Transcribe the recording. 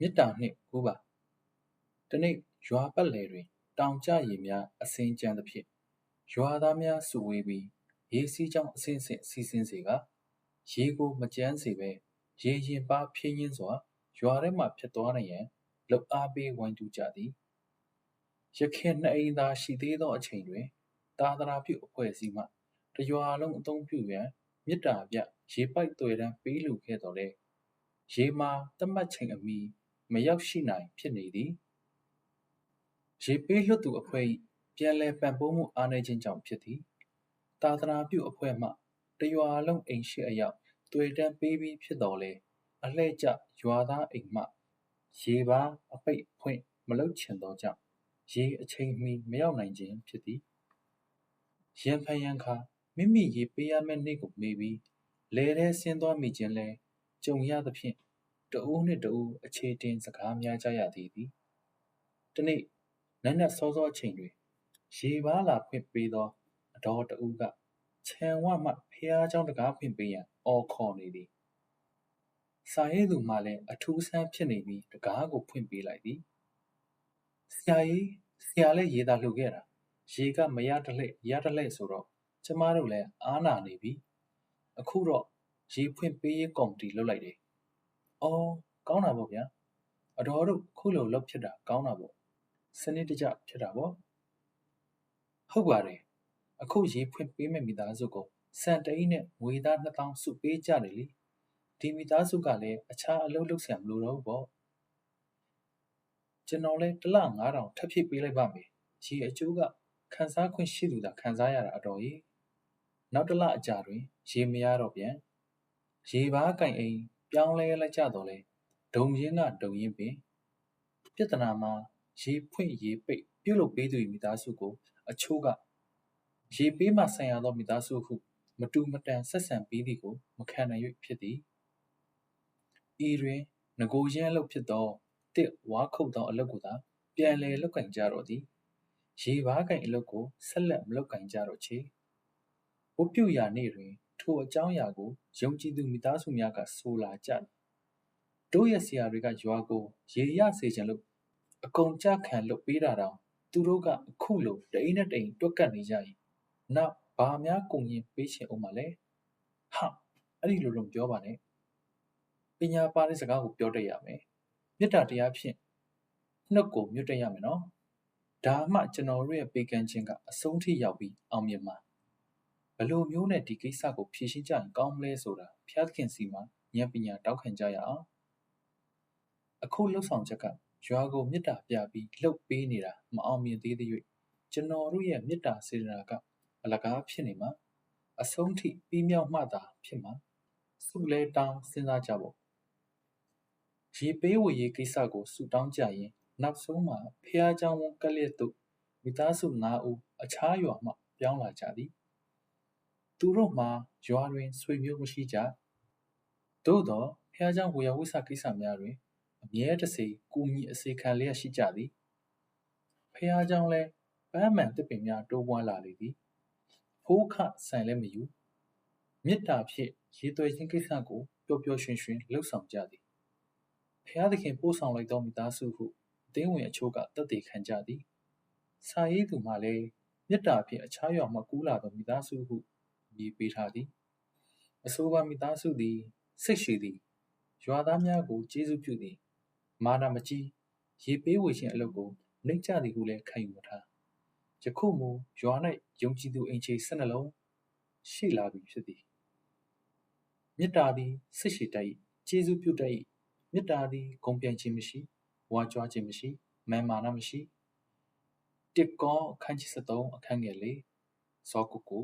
မေတ္တာနှင့်ကူးပါတနေ့ရွာပတ်လည်တွင် တောင်ကျရေများအစင်းကြမ်းသဖြင့်ရွာသားများစုဝေးပြီးရေစီးကြောင်းအဆင့်ဆင့်စီးဆင်းစေကရေကိုမကြမ်းစေဘဲရေရင်ပါဖြင်းရင်းစွာရွာထဲမှဖြစ်သွားနိုင်ရန်လှုပ်အားပေးဝိုင်းတူကြသည်ရခင်နှစ်အိမ်သာရှိသေးသောအချိန်တွင် သာသနာပြုအဖွဲ့အစည်းမှတရွာလုံးအသုံးပြုရန်မေတ္တာပြရေပိုက်သွယ်တန်းပေးလူခဲ့တော်လဲရေမာတတ်မှတ်ချိန်အမီ မရောက်ရှိနိုင်ဖြစ်နေသည်ရေပေးလွတ်သူအဖွဲ့၏ပြန်လည်ပံ့ပိုးမှုအားနည်းခြင်းကြောင့်ဖြစ်သည်သာသနာပြုအဖွဲ့မှတရွာလုံးအိမ်ရှိအယောက်တွေ့တန်းပေးပြီးဖြစ်တော်လဲအလှဲ့ကျရွာသားအိမ်မှရေပါအပိတ်ဖွင့်မလုပ်ချင်သောကြောင့်ရေအချိန်မီမရောက်နိုင်ခြင်းဖြစ်သည်ရန်ဖန်ရန်ခါမိမိရေပေးရမယ့်နေ့ကိုမေးပြီးလဲထဲဆင်းသွားမိခြင်းလဲကြုံရသဖြင့် တဦးနှင့်တဦးအခြေတင်စကားများကြရသည်သည်တနေ့နက်နက်စောစောအချိန်တွင်ရေပါလာဖွင့်ပေးသောအတော်တဦးကခြံဝမှဖះเจ้าတကားဖွင့်ပေးရန်အော်ခေါ်နေသည်စာရေးသူမှလည်းအထူးဆန်းဖြစ်နေပြီးတကားကိုဖွင့်ပေးလိုက်သည်ဆရာကြီးဆရာလည်းရေးသားလှုပ်ခဲ့တာရေကမရတလှဲ့ရတလှဲ့ဆိုတော့ကျမတို့လည်းအားနာနေပြီအခုတော့ရေဖွင့်ပေးရေးကော်မတီလုပ်လိုက်တယ် အော်ကောင်းတာပေါ့ဗျာအတော်တို့ခုလိုလုပ်ဖြစ်တာကောင်းတာပေါ့စနစ်တကျဖြစ်တာပေါ့ဟုတ်ပါတယ်အခုရေဖွင့်ပေးမဲ့မိသားစုကိုစံတအိနဲ့ငွေသား2000စုပေးကြတယ်လေဒီမိသားစုကလည်းအခြားအလုပ်လုပ်ဆရာမလိုတော့ဘူးပေါ့ကျွန်တော်လည်းတစ်လ9000ထပ်ဖြည့်ပေးလိုက်ပါမယ်ရေအကျိုးကခန်းစားခွင့်ရှိသူသာခန်းစားရတာအတော်ကြီးနောက်တစ်လအကြာတွင် ရေမရတော့ပြန်ရေပါးကင်အိမ် ပြောင်းလဲလိုက်ကြတော့လဲဒုံရင်းကဒုံရင်းပင်ပြဿနာမှာရေဖွင့်ရေပိတ်ပြုတ်လုပ်ပေးသူမိသားစုကို အချို့ကရေပေးမှဆံရသောမိသားစုဟုမတူမတန်ဆက်ဆံပြီးသည်ကိုမခံနိုင်၍ဖြစ်သည်ဤတွင်ငကိုရင်းအလုပ်ဖြစ်သောတစ်ဝါခုတ်သောအလုပ်ကိုသာပြန်လည်လုပ်ကင်ကြတော့သည်ရေပါးကင်အလုပ်ကိုဆက်လက်မလုပ်ကင်ကြတော့ချေဝတ်ပြုရာနေ့တွင် ထိုအကြောင်းအရာကိုယုံကြည်သူမိသားစုများကဆိုလာကြသည်တို့ရဲ့ဆရာတွေကရွာကိုရေရစေခြင်းလို့အကုန်ကြခံလုပ်ပေးတာတောင်သူတို့ကအခုလိုတအိမ်နဲ့တအိမ်တွက်ကတ်နေကြရင်နောက်ဘာများကုန်ရင်ပေးချင်အောင်မလဲဟာအဲ့ဒီလိုတော့ပြောပါနဲ့ပညာပါတဲ့စကားကိုပြောတတ်ရမယ်မေတ္တာတရားဖြင့်နှုတ်ကိုမြွတ်တတ်ရမယ်နော်ဒါမှကျွန်တော်တို့ရဲ့ပေးကမ်းခြင်းကအဆုံးထိရောက်ပြီးအောင်မြင်မှာ ဘယ်လိုမျိုးနဲ့ဒီကိစ္စကိုဖြေရှင်းကြရင်ကောင်းမလဲဆိုတာဖျားသခင်စီမှာဉာဏ်ပညာတောက်ခံကြရအောင်အခုလှုပ်ဆောင်ချက်ကရွာကိုမေတ္တာပြပြီးလှုပ်ပေးနေတာမအောင်မြင်သေးသေး၍ကျွန်တော်တို့ရဲ့မေတ္တာစေတနာကအလကားဖြစ်နေမှာအဆုံးထိပြီးမြောက်မှသာဖြစ်မှာစုလဲတောင်းစဉ်းစားကြဖို့ရေပေးဝေရေးကိစ္စကိုဆူတောင်းကြရင်နောက်ဆုံးမှာဖះเจ้าဝန်ကလျက်သို့မိသားစု9ဦးအခြားရွာမှပြောင်းလာကြသည် သူတို့မှာရွာတွင်ဆွေမျိုးမရှိကြသို့သောဖះเจ้าဝေယဝိဆကိစ္စများတွင်အမြဲတစေကူညီအစေခံလျက်ရှိကြသည်ဖះเจ้าလည်းပန်းမှန်တစ်ပင်များတိုးပွားလာလေသည်ဖိုးခဆိုင်လည်းမယူမေတ္တာဖြင့်ရေးသွဲခြင်းကိစ္စကိုပျော်ပျော်ရွှင်ရွှင်လှုပ်ဆောင်ကြသည်ဖျားသခင်ပို့ဆောင်လိုက်သောမိသားစုဟုအသင်းဝင်အချို့ကတတ်သိခံကြသည်စာရေးသူမှလည်းမေတ္တာဖြင့်အခြားရွာမှကူးလာသောမိသားစုဟု မြေပေးထားသည်အဆိုပါမိသားစုသည်စိတ်ရှိသည်ရွာသားများကိုကျေးဇူးပြုသည်မာနမကြီးရေပေးဝေခြင်းအလုပ်ကိုနှိမ့်ချသည်ဟုလည်းခံယူမထားယခုမူရွာ၌ယုံကြည်သူအိမ်ခြေ၁၂လုံးရှိလာပြီဖြစ်သည်မေတ္တာသည်စိတ်ရှိတတ်၏ကျေးဇူးပြုတတ်၏မေတ္တာသည်ဂုံပြိုင်ခြင်းမရှိဝါကြွားခြင်းမရှိမာမာနမရှိတစ်ကောအခန်းကြီး73အခန်းငယ်၄ဇောကုကု